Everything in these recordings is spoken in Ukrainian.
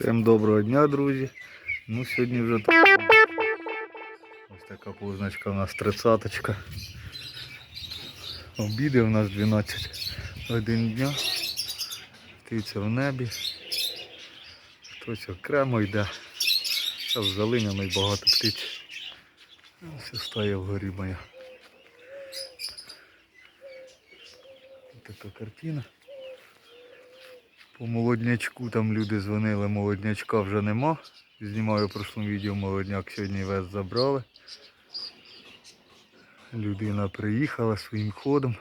Всім доброго дня, друзі. Ну, сьогодні вже так. Ось така позначка у нас тридцяточка. Обіди у нас 12 годин дня. Птиця в небі. Хтось окремо йде. Зараз залиняно багато птиць. Ось стає вгорі моя. Ось така картина. По молоднячку там люди дзвонили, молоднячка вже нема. Знімаю в прошлому відео молодняк сьогодні весь забрали. Людина приїхала своїм ходом.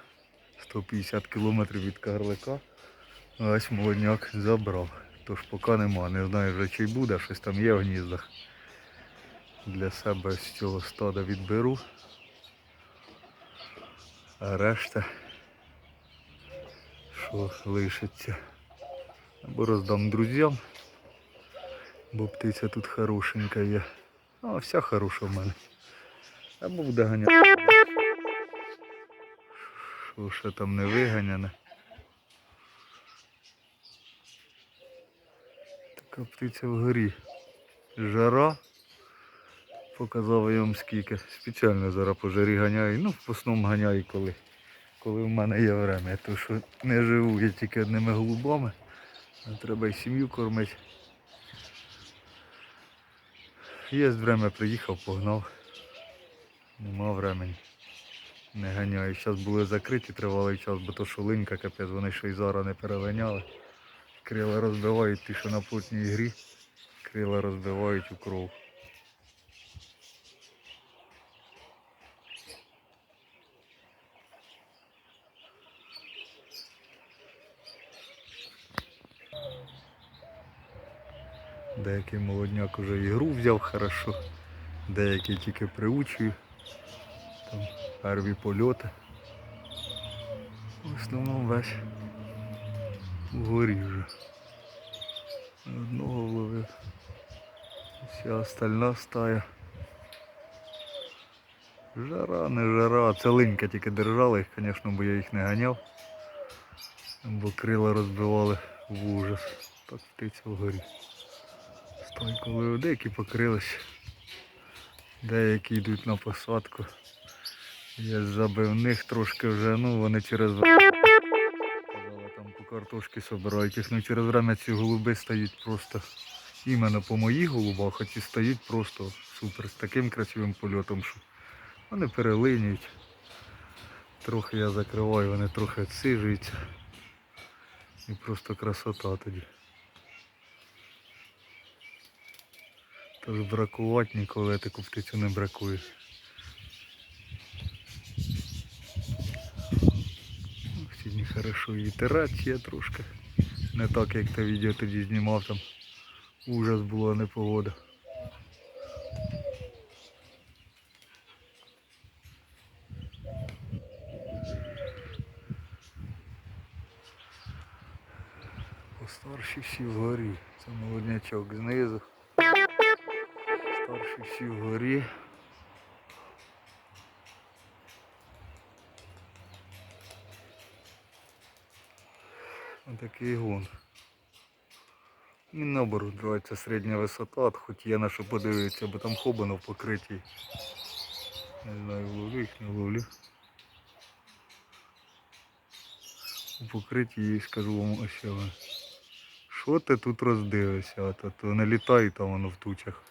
150 кілометрів від Карлика. Ось молодняк забрав. Тож поки нема. Не знаю вже чи буде, щось там є в гніздах. Для себе з цього стада відберу. А решта, що лишиться. Або роздам друзям, бо птиця тут хорошенька є. А вся хороша в мене. Або буде ганяти. Що ще там не виганяне. Така птиця вгорі. Жара. Показав я вам скільки. Спеціально зараз по жарі ганяю. Ну, в основному ганяю коли. Коли в мене є время. Тому що не живу я тільки одними голубами. Треба і сім'ю кормити. Є время, приїхав, погнав. Нема времени. Не ганяю. Зараз були закриті тривалий час, бо то що линька капець, вони ще й зараз не переганяли. Крила розбивають ті, що на путній грі. Крила розбивають у кров. Деякий молодняк уже ігру взяв хорошо, деякий тільки приучую. Там перві польоти. В основному весь вгорі вже. Одного вловив. Вся остальна стая. Жара, не жара, це линька тільки держала їх, звісно, бо я їх не ганяв. Бо крила розбивали в ужас. Так птиця вгорі. Стой, коли деякі покрились, деякі йдуть на посадку. Я забивних трошки вже, ну вони через там по картошки собирають їх, ну через время ці голуби стають просто іменно по моїх голубах, хоч і стають просто супер з таким красивим польотом, що вони перелинюють. Трохи я закриваю, вони трохи відсижуються. І просто красота тоді. Тож бракувати ніколи таку птицю не бракує. Сьогодні хорошо і вітерація трошки. Не так як те відео тоді знімав там. Ужас була непогода. Постарші всі вгорі. Це молоднячок знизу. Старші всі вгорі. Отакий гон. І наоборот, нравиться середня висота, от хоч є на що подивитися, бо там хобано в покритті. Не знаю, ловлю їх, не ловлю. У покритті їй скажу вам ось. Що ти тут роздивишся, а то, не літає там воно в тучах.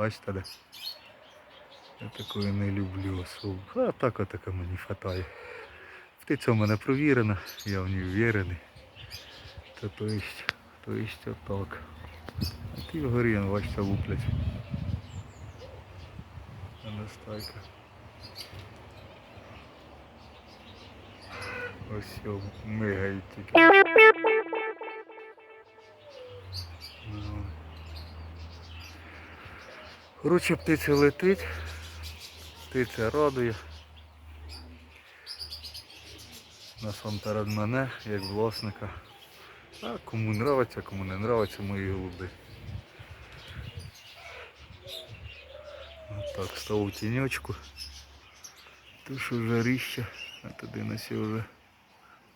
Бачите? Я такої не люблю особо. А так отака мені хватає. Птиця в мене провірена, я в ній ввірений. То то есть, то есть отак. А ті вгорі, бачите, луплять. А не стайка. Ось мигають тільки. Коротше, птиця летить, птиця радує. Насамперед мене, як власника. А кому нравиться, кому не нравиться мої голуби. Отак, став у тіньочку. То що жаріще, а туди на вже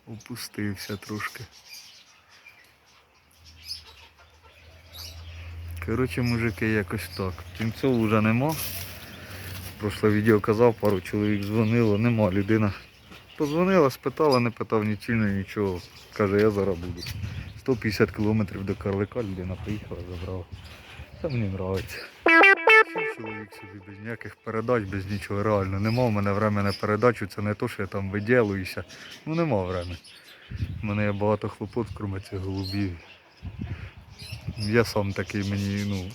опустився трошки. Коротше, мужики, якось так. Тінцов вже нема. Прошле відео казав, пару чоловік дзвонило, нема людина. Позвонила, спитала, не питав ні ціни, нічого. Каже, я зараз буду. 150 кілометрів до Карлика людина приїхала, забрала. Це мені подобається. Чоловік собі без ніяких передач, без нічого реально. Нема в мене времени на передачу, це не то, що я там виділююся. Ну нема времени. У мене є багато хлопот, крім цих голубів. Я сам такий, мені ну,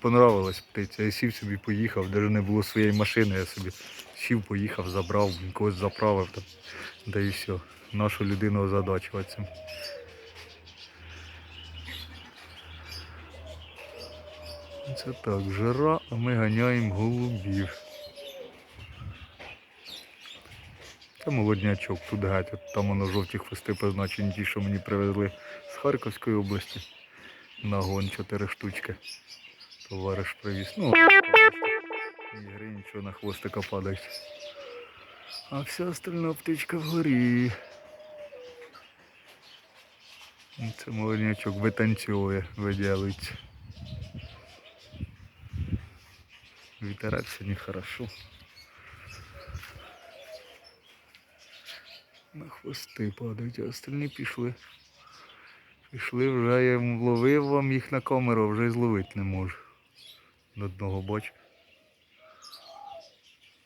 понравилась птиця. Я сів собі поїхав, навіть не було своєї машини, я собі сів, поїхав, забрав, когось заправив там, да і все. Нашу людину озадачувати. Це так, жара, а ми ганяємо голубів. Це молоднячок тут геть, там воно жовті хвости позначені, ті, що мені привезли з Харківської області. На гон 4 штучки. Товариш привіз. Ну, ні гри, нічого на хвостика падають. А вся остальна птичка вгорі. Це молоднячок витанцьовує, виділиться. Вітерець сьогодні хорошо. На хвости падають, а остальні пішли. Пішли вже я ловив вам їх на камеру, вже й зловити не можу. До одного бачу.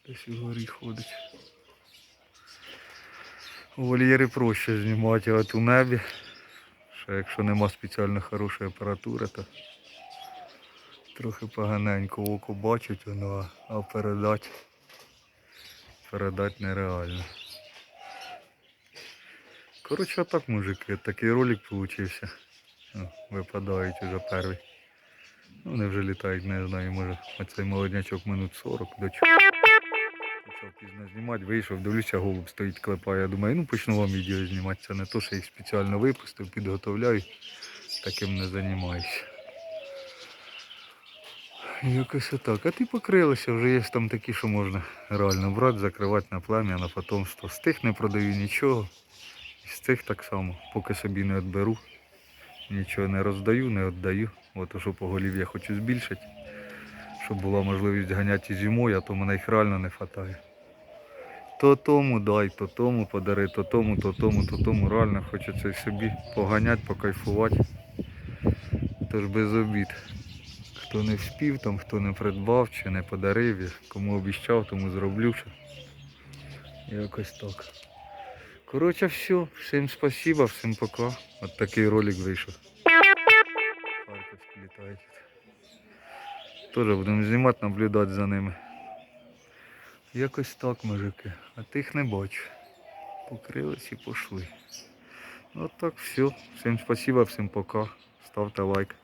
Десь угорі ходить. У вольєрі проще знімати, а от у небі. Ще якщо нема спеціально хорошої апаратури, то трохи поганенько око бачить воно, а передати, передати нереально. Коротше, так, мужики, такий ролик получився. Випадають уже перший. Ну, вони вже літають, не знаю, може оцей молоднячок минут 40 до чого. Почав пізно знімати, вийшов, дивлюся, голуб стоїть, клепає. Я думаю, ну почну вам відео знімати. Це не то, що їх спеціально випустив, підготовляю, таким не займаюся. Якось отак. А ти покрилися, вже є там такі, що можна реально брати, закривати на плем'я, на потомство. З тих не продаю нічого. І з цих так само, поки собі не відберу. Нічого не роздаю, не віддаю. От що поголів'я хочу збільшити. Щоб була можливість ганяти зимою, а то мене їх реально не вистачає. То тому дай, то тому подари, то тому, то тому, то тому. Реально хочеться і собі поганяти, покайфувати. Тож без обід. Хто не вспів, там, хто не придбав чи не подарив, я кому обіщав, тому зроблю. Якось так. Коротше, все. Всім спасибо, всім пока. От такий ролик вийшов. Харківські літають. Теж будемо знімати, наблюдати за ними. Якось так, мужики. А тих не бачу. Покрились і пішли. От так все. Всім спасибо, всім пока. Ставте лайк.